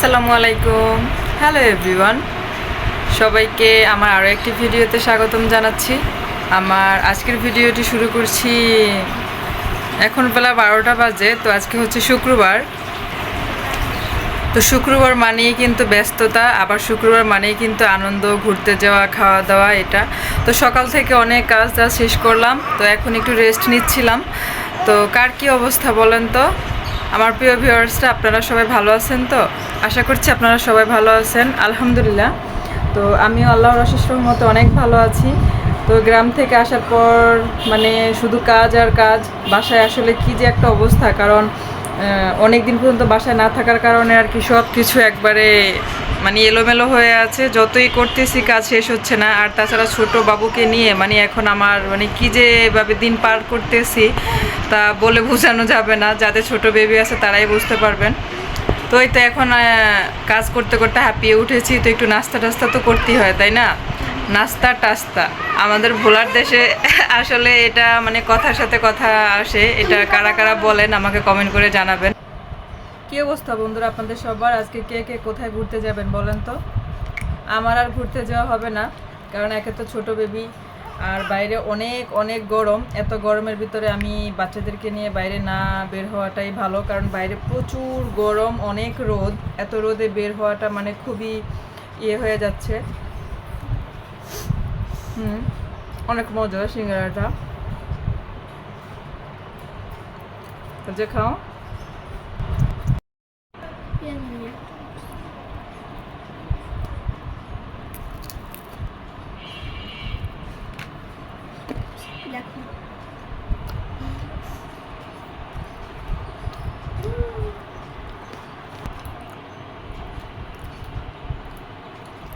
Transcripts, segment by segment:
আসসালামু আলাইকুম। Hello everyone সবাইকে আমার আরও একটি ভিডিওতে স্বাগতম জানাচ্ছি। আমার আজকের ভিডিওটি শুরু করছি এখন বেলা বারোটা বাজে, তো আজকে হচ্ছে শুক্রবার। তো শুক্রবার মানেই কিন্তু ব্যস্ততা, আবার শুক্রবার মানেই কিন্তু আনন্দ, ঘুরতে যাওয়া খাওয়া দাওয়া এটা। তো সকাল থেকে অনেক কাজ শেষ করলাম, তো এখন একটু রেস্ট নিচ্ছিলাম। তো কার কী অবস্থা বলেন তো? আমার প্রিয় ভিউয়ার্সরা, আপনারা সবাই ভালো আছেন তো? আশা করছি আপনারা সবাই ভালো আছেন। আলহামদুলিল্লাহ। তো আমি আল্লাহর অশেষ মতো অনেক ভালো আছি। তো গ্রাম থেকে আসার পর মানে শুধু কাজ আর কাজ, বাসায় আসলে কি যে একটা অবস্থা। কারণ অনেক দিন পর্যন্ত বাসায় না থাকার কারণে আর কি সব কিছু একবারে মানে এলোমেলো হয়ে আছে, যতই করতেছি কাজ শেষ হচ্ছে না। আর তাছাড়া ছোট বাবুকে নিয়ে মানে এখন আমার মানে কি যে এভাবে দিন পার করতেছি, তা বলে বোঝানো যাবে না। যাদের ছোট বেবি আছে, তারাই বুঝতে পারবেন। তো এই তো এখন কাজ করতে করতে হাঁপিয়ে উঠেছি। তো একটু নাস্তা টাস্তা তো করতেই হয়, তাই না? নাস্তা টাস্তা। আমাদের ভোলার দেশে আসলে এটা মানে কথার সাথে কথা আসে। এটা কারা কারা বলেন, আমাকে কমেন্ট করে জানাবেন। কি অবস্থা বন্ধুরা আপনাদের সবার? আজকে কে কে কোথায় ঘুরতে যাবেন বলেন তো? আমার আর ঘুরতে যাওয়া হবে না, কারণ একে তো ছোট বেবি আর বাইরে অনেক অনেক গরম। এত গরমের ভিতরে আমি বাচ্চাদেরকে নিয়ে বাইরে না বের হওয়াটাই ভালো, কারণ বাইরে প্রচুর গরম, অনেক রোদ। এত রোদে বের হওয়াটা মানে খুবই ইয়ে হয়ে যাচ্ছে। হুম, অনেক মজা সিঙ্গারাটা। যে খাও।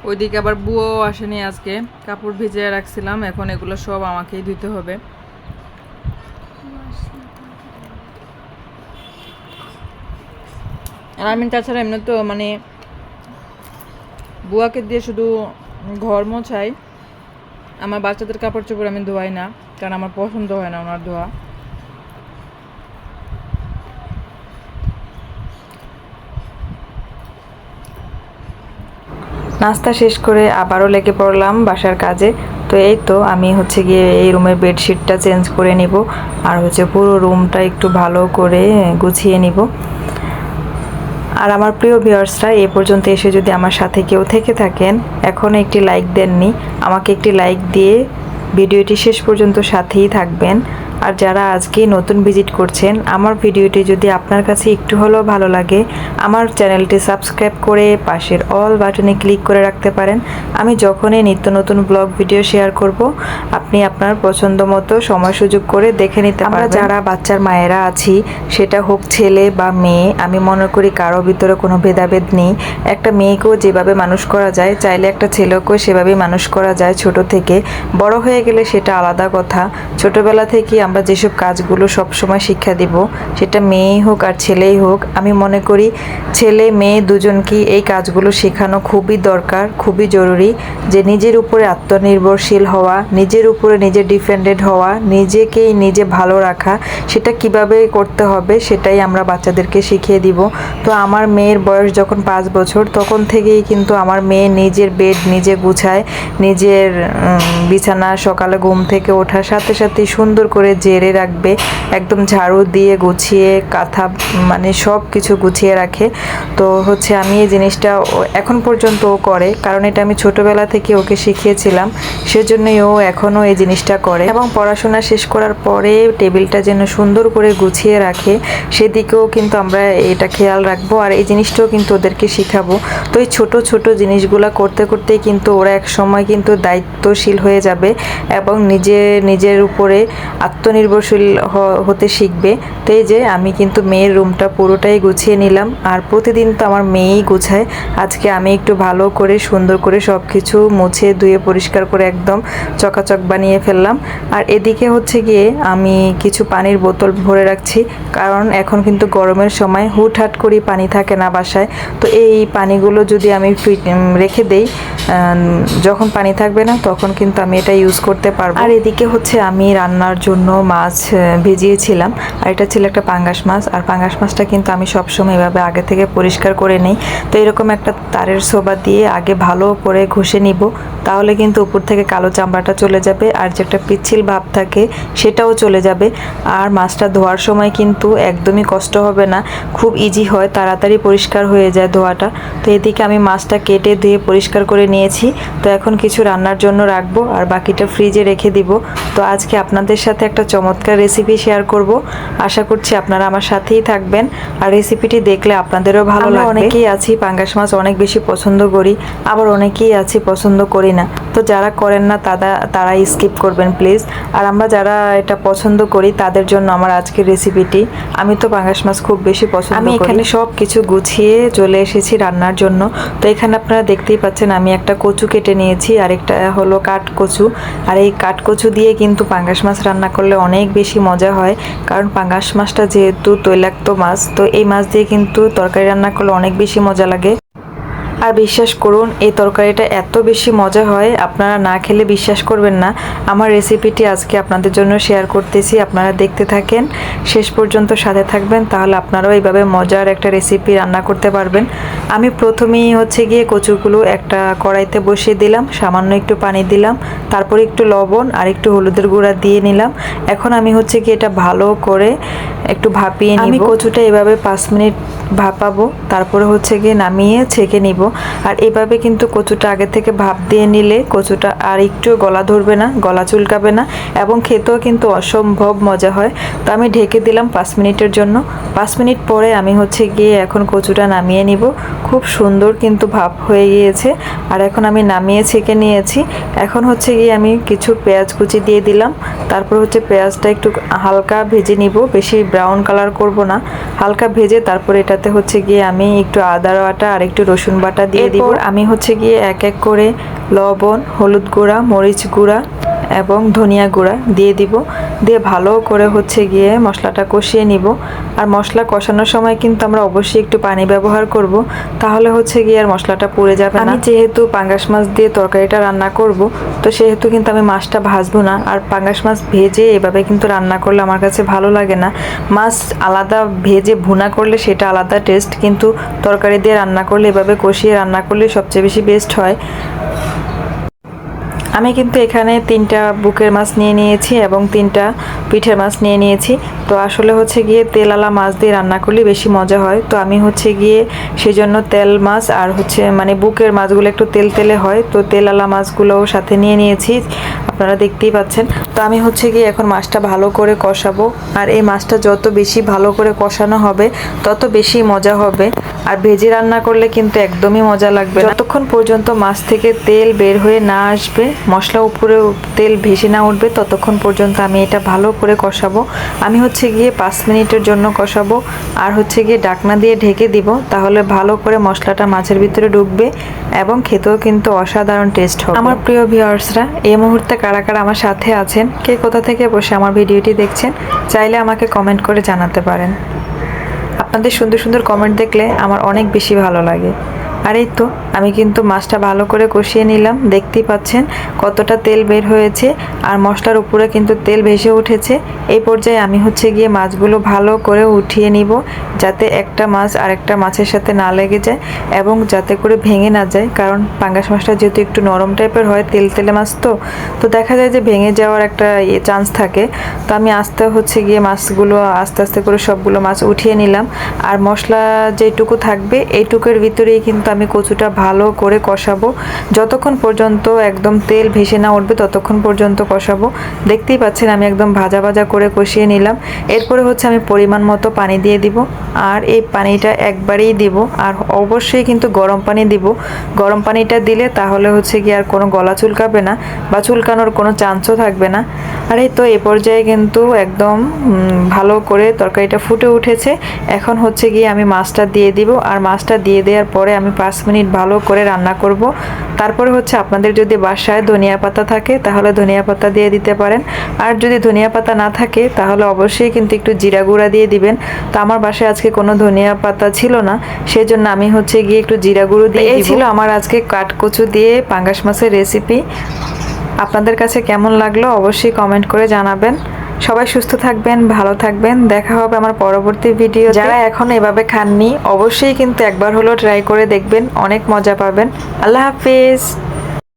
ওইদিকে আবার বুয়ো আসেনি আজকে। কাপড় ভিজিয়ে রাখছিলাম, এখন এগুলো সব আমাকেই ধুতে হবে। আর আমি তাছাড়া এমনি তো মানে বুয়াকে দিয়ে শুধু ঘর মোছাই। আমার বাচ্চাদের কাপড় চোপড় আমি ধোয়াই না। কারণ আমার পছন্দ হয় না ওনার ধোয়া। নাস্তা শেষ করে আবারও লেগে পড়লাম বাসার কাজে। তো এই তো আমি হচ্ছে গিয়ে এই রুমের বেডশিটটা চেঞ্জ করে নিব আর হচ্ছে পুরো রুমটা একটু ভালো করে গুছিয়ে নিব। আর আমার প্রিয় ভিউয়ার্সরা, এ পর্যন্ত এসে যদি আমার সাথে কেউ থেকে থাকেন, এখনও একটি লাইক দেননি। আমাকে একটি লাইক দিয়ে ভিডিওটি শেষ পর্যন্ত সাথেই থাকবেন। আর যারা আজকে নতুন ভিজিট করছেন আমার ভিডিওটি যদি আপনার কাছে একটু হলেও ভালো লাগে আমার চ্যানেলটি সাবস্ক্রাইব করে পাশের অল বাটনে ক্লিক করে রাখতে পারেন। আমি যখনই নিত্য নতুন ব্লগ ভিডিও শেয়ার করব আপনি আপনার পছন্দ মতো সময় সুযোগ করে দেখে নিতে আমরা যারা বাচ্চার মায়েরা আছি সেটা হোক ছেলে বা মেয়ে আমি মনে করি কারও ভিতরে কোনো ভেদাভেদ নেই। একটা মেয়েকেও যেভাবে মানুষ করা যায় চাইলে একটা ছেলেকেও সেভাবেই মানুষ করা যায় ছোট থেকে। বড় হয়ে গেলে সেটা আলাদা কথা। ছোটবেলা থেকে আমরা যেসব কাজগুলো সব সময় শিক্ষা দিব, সেটা মেয়েই হোক আর ছেলেই হোক, আমি মনে করি ছেলে, মেয়ে দুজনকেই এই কাজগুলো শেখানো খুবই দরকার, খুবই জরুরি যে নিজের উপরে আত্মনির্ভরশীল হওয়া, নিজের উপরে নিজে ডিপেন্ডেন্ট হওয়া, নিজেকেই নিজে ভালো রাখা, সেটা কীভাবে করতে হবে সেটাই আমরা বাচ্চাদেরকে শিখিয়ে দিব। তো আমার মেয়ের বয়স যখন পাঁচ বছর, তখন থেকেই কিন্তু আমার মেয়ে নিজের বেড নিজে গুছায়, নিজের বিছানা সকালে ঘুম থেকে ওঠার সাথে সাথে সুন্দর করে জেরে রাখবে, একদম ঝাড়ু দিয়ে গুছিয়ে, কাঁথা মানে সব কিছু গুছিয়ে রাখে। তো হচ্ছে আমি এই জিনিসটা এখন পর্যন্ত ও করে, কারণ এটা আমি ছোটবেলা থেকে ওকে শিখিয়েছিলাম, সেজন্যই ও এখনও এই জিনিসটা করে। এবং পড়াশোনা শেষ করার পরে টেবিলটা যেন সুন্দর করে গুছিয়ে রাখে, সেদিকেও কিন্তু আমরা এটা খেয়াল রাখব আর এই জিনিসটাও কিন্তু ওদেরকে শিখাবো। তো এই ছোট ছোট জিনিসগুলো করতে, করতেই কিন্তু ওরা এক সময় কিন্তু দায়িত্বশীল হয়ে যাবে এবং নিজে, নিজের উপরে আত্মনির্ভরশীল হতে শিখবে। তো এই যে আমি কিন্তু মেয়ের রুমটা পুরোটাই গুছিয়ে নিলাম। আর প্রতিদিন তো আমার মেয়েই গুছায়। আজকে আমি একটু ভালো করে, সুন্দর করে সব কিছু মুছে, ধুয়ে, পরিষ্কার করে একদম চকাচক বানিয়ে ফেললাম। আর এদিকে হচ্ছে গিয়ে আমি কিছু পানির বোতল ভরে রাখছি। কারণ এখন কিন্তু গরমের সময় হুটহাট করেই পানি থাকে না বাসায়। তো এই পানিগুলো যদি আমি রেখে দেই যখন পানি থাকবে না, তখন কিন্তু আমি এটা ইউজ করতে পারব। আর এদিকে হচ্ছে আমি রান্নার জন্য মাছ ভিজিয়েছিলাম। আর এটা ছিল একটা পাঙ্গাস মাছ। আর পাঙ্গাস মাছটা কিন্তু আমি সবসময় এভাবে আগে থেকে পরিষ্কার করে নিই। তো এরকম একটা তারের সোবা দিয়ে আগে ভালো করে ঘষে নিব। তাহলে কিন্তু উপর থেকে কালো চামড়াটা চলে যাবে। আর যে একটা পিচ্ছিল ভাব থাকে, সেটাও চলে যাবে। আর মাছটা ধোয়ার সময় কিন্তু একদমই কষ্ট হবে না। খুব ইজি হয়, তাড়াতাড়ি পরিষ্কার হয়ে যায় ধোয়াটা। তো এদিকে আমি মাছটা কেটে ধুয়ে পরিষ্কার করে নিয়েছি। তো এখন কিছু রান্নার জন্য রাখব আর বাকিটা ফ্রিজে রেখে দিব। তো আজকে আপনাদের সাথে একটা চমৎকার রেসিপি শেয়ার করব। আশা করছি আপনারা আমার সাথেই থাকবেন। আর রেসিপিটি দেখলে আপনাদেরও ভালো লাগবে। অনেকেই আছি পাঙ্গাস মাছ অনেক বেশি পছন্দ করি আবার অনেকেই আছি পছন্দ করি না। তো যারা করেন না তারা তারা স্কিপ করবেন প্লিজ আর আমরা যারা এটা পছন্দ করি তাদের জন্য আমার আজকের রেসিপিটি আমি তো পাঙ্গাস মাছ খুব বেশি পছন্দ আমি এখানে সব কিছু গুছিয়ে চলে এসেছি রান্নার জন্য। তো এখানে আপনারা দেখতেই পাচ্ছেন আমি একটা কচু কেটে নিয়েছি, আরেকটা হলো কাঠ কচু আর এই কাঠ কচু দিয়ে কিন্তু পাঙ্গাস মাছ রান্না করলে অনেক বেশি মজা হয়, কারণ পাঙ্গাস মাছটা যেহেতু তৈলাক্ত মাছ, তো এই মাছ দিয়ে কিন্তু তরকারি রান্না করলে অনেক বেশি মজা লাগে। আর বিশ্বাস করুন, এই তরকারিটা এত বেশি মজা হয়, আপনারা না খেলে বিশ্বাস করবেন না। আমার রেসিপিটি আজকে আপনাদের জন্য শেয়ার করতেছি, আপনারা দেখতে থাকেন। শেষ পর্যন্ত সাথে থাকবেন, তাহলে আপনারাও এইভাবে মজার একটা রেসিপি রান্না করতে পারবেন। আমি প্রথমেই হচ্ছে গিয়ে কচুগুলো একটা কড়াইতে বসিয়ে দিলাম, সামান্য একটু পানি দিলাম, তারপরে একটু লবণ আর একটু হলুদের গুঁড়া দিয়ে নিলাম। এখন আমি হচ্ছে কি এটা ভালো করে একটু ভাপিয়ে নিব। আমি কচুটা এভাবে পাঁচ মিনিট ভাপাবো তারপরে হচ্ছে গিয়ে নামিয়ে ছেঁকে নিব। আর এভাবে কিন্তু কচুটা আগে থেকে ভাপ দিয়ে নিলে কচুটা আর একটু গলা ধরবে না গলা চুলকাবে না এবং খেতেও কিন্তু অসম্ভব মজা হয়। তো আমি ঢেকে দিলাম পাঁচ মিনিটের জন্য। পাঁচ মিনিট পরে আমি হচ্ছে গিয়ে এখন কচুটা নামিয়ে নিব। খুব সুন্দর কিন্তু ভাপ হয়ে গিয়েছে। আর এখন আমি নামিয়ে ছেঁকে নিয়েছি। এখন হচ্ছে গিয়ে আমি কিছু পেঁয়াজ কুচি দিয়ে দিলাম। তারপর হচ্ছে পেঁয়াজটা একটু হালকা ভেজে নিব বেশি ব্রাউন কালার করব না হালকা ভেজে তারপর এটাতে হচ্ছে গিয়ে আমি একটু আদা বাটা আর একটু রসুন বাটা দিয়ে দিব। আমি হচ্ছে গিয়ে এক এক করে লবণ হলুদ গুঁড়া মরিচ গুঁড়া এবং ধনিয়া গুঁড়া দিয়ে দিব। দিয়ে ভালো করে হচ্ছে গিয়ে মশলাটা কষিয়ে নিব। আর মশলা কষানোর সময় কিন্তু আমরা অবশ্যই একটু পানি ব্যবহার করব। তাহলে হচ্ছে গিয়ে আর মশলাটা পুড়ে যাবে আমি যেহেতু পাঙ্গাস মাছ দিয়ে তরকারিটা রান্না করব, তো সেহেতু কিন্তু আমি মাছটা ভাজবো না। আর পাঙ্গাস মাছ ভেজে এভাবে কিন্তু রান্না করলে আমার কাছে ভালো লাগে না। মাছ আলাদা ভেজে ভুনা করলে সেটা আলাদা টেস্ট, কিন্তু তরকারি দিয়ে রান্না করলে, এভাবে কষিয়ে রান্না করলে সবচেয়ে বেশি বেস্ট হয়। আমি কিন্তু এখানে তিনটা বুকের মাছ নিয়ে নিয়েছি এবং তিনটা পিঠের মাছ নিয়ে নিয়েছি। তো আসলে হচ্ছে গিয়ে তেলালা মাছ দিয়ে রান্না করলে বেশি মজা হয়। তো আমি হচ্ছে গিয়ে সেজন্য তেল মাছ আর হচ্ছে মানে বুকের মাছগুলো একটু তেল তেলে হয়। তো তেলালা মাছগুলোও সাথে নিয়ে নিয়েছি। আপনারা দেখতেই পাচ্ছেন। তো আমি হচ্ছে গিয়ে এখন মাছটা ভালো করে কষাবো। আর এই মাছটা যত বেশি ভালো করে কষানো হবে, তত বেশি মজা হবে। আর ভেজে রান্না করলে কিন্তু একদমই মজা লাগবে না। যতক্ষণ পর্যন্ত মাছ থেকে তেল বের হয়ে না আসবে, মশলা উপরে তেল ভেসে না উঠবে, ততক্ষণ পর্যন্ত আমি এটা ভালো করে কষাবো। আমি হচ্ছে গিয়ে পাঁচ মিনিটের জন্য কষাবো, আর হচ্ছে গিয়ে ডাকনা দিয়ে ঢেকে দিব, তাহলে ভালো করে মশলাটা মাছের ভিতরে ঢুকবে এবং খেতেও কিন্তু অসাধারণ টেস্ট হবে। আমার প্রিয় ভিউয়ার্সরা এই মুহূর্তে কারা কারা আমার সাথে আছেন, কে কোথা থেকে বসে আমার ভিডিওটি দেখছেন, চাইলে আমাকে কমেন্ট করে জানাতে পারেন। আপনাদের সুন্দর সুন্দর কমেন্ট দেখলে আমার অনেক বেশি ভালো লাগে। আর এই তো, আমি কিন্তু মাছটা ভালো করে কষিয়ে নিলাম। দেখতেই পাচ্ছেন কতটা তেল বের হয়েছে আর মশলার উপরে কিন্তু তেল ভেসে উঠেছে। এই পর্যায়ে আমি হচ্ছে গিয়ে মাছগুলো ভালো করে উঠিয়ে নিব যাতে একটা মাছ আরেকটা মাছের সাথে না লেগে যায় এবং যাতে করে ভেঙে না যায়। কারণ পাঙ্গাস মাছটা যেহেতু একটু নরম টাইপের হয়, তেল তেলে মাছ তো তো দেখা যায় যে ভেঙে যাওয়ার একটা ইয়ে চান্স থাকে। তো আমি আস্তে হচ্ছে গিয়ে মাছগুলো আস্তে আস্তে করে সবগুলো মাছ উঠিয়ে নিলাম। আর মশলা যেটুকু থাকবে, এইটুকুর ভিতরেই কিন্তু আমি কচুটা ভালো করে কষাবো। যতক্ষণ পর্যন্ত একদম তেল ভেসে না উঠবে, ততক্ষণ পর্যন্ত কষাবো। দেখতেই পাচ্ছেন আমি একদম ভাজা ভাজা করে কষিয়ে নিলাম। এরপরে হচ্ছে আমি পরিমাণ মতো পানি দিয়ে দিব। আর এই পানিটা একবারেই দিব। আর অবশ্যই কিন্তু গরম পানি দিব। গরম পানিটা দিলে তাহলে হচ্ছে কি আর কোনো গলা চুলকাবে না বা চুলকানোর কোনো চান্সও থাকবে না। আর এই তো এ পর্যায়ে কিন্তু একদম ভালো করে তরকারিটা ফুটে উঠেছে। এখন হচ্ছে গিয়ে আমি মাছটা দিয়ে দিব। আর মাছটা দিয়ে দেওয়ার পরে আমি পাঁচ মিনিট ভালো করে রান্না করব। তারপরে হচ্ছে আপনাদের যদি বাসায় ধনিয়া পাতা থাকে তাহলে ধনিয়া পাতা দিয়ে দিতে পারেন। আর যদি ধনিয়া পাতা না থাকে তাহলে অবশ্যই কিন্তু একটু জিরা গুঁড়া দিয়ে দিবেন। তো আমার বাসায় আজকে কোনো ধনিয়া পাতা ছিল না সেই জন্য আমি হচ্ছে গিয়ে একটু জিরা গুঁড়ো দিয়ে এই ছিল আমার আজকে কাঠকচু দিয়ে পাঙ্গাস মাছের রেসিপি আপনাদের কাছে কেমন লাগল অবশ্যই কমেন্ট করে জানাবেন। সবাই সুস্থ থাকবেন, ভালো থাকবেন। দেখা হবে আমার পরবর্তী ভিডিও যারা এখন এভাবে খাননি, অবশ্যই কিন্তু একবার হলো ট্রাই করে দেখবেন, অনেক মজা পাবেন। আল্লাহ হাফিজ।